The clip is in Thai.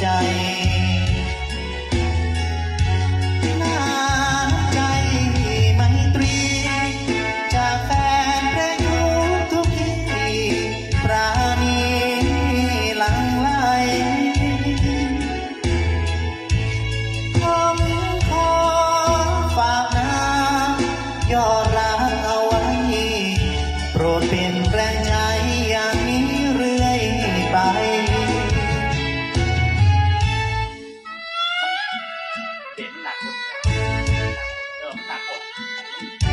ใน้ำใจมันตรี จากแฟนแรกทุกที่ปราณีหลังไหลผมขอฝากน้ำยอดาไว้ โปรดเป็น 我。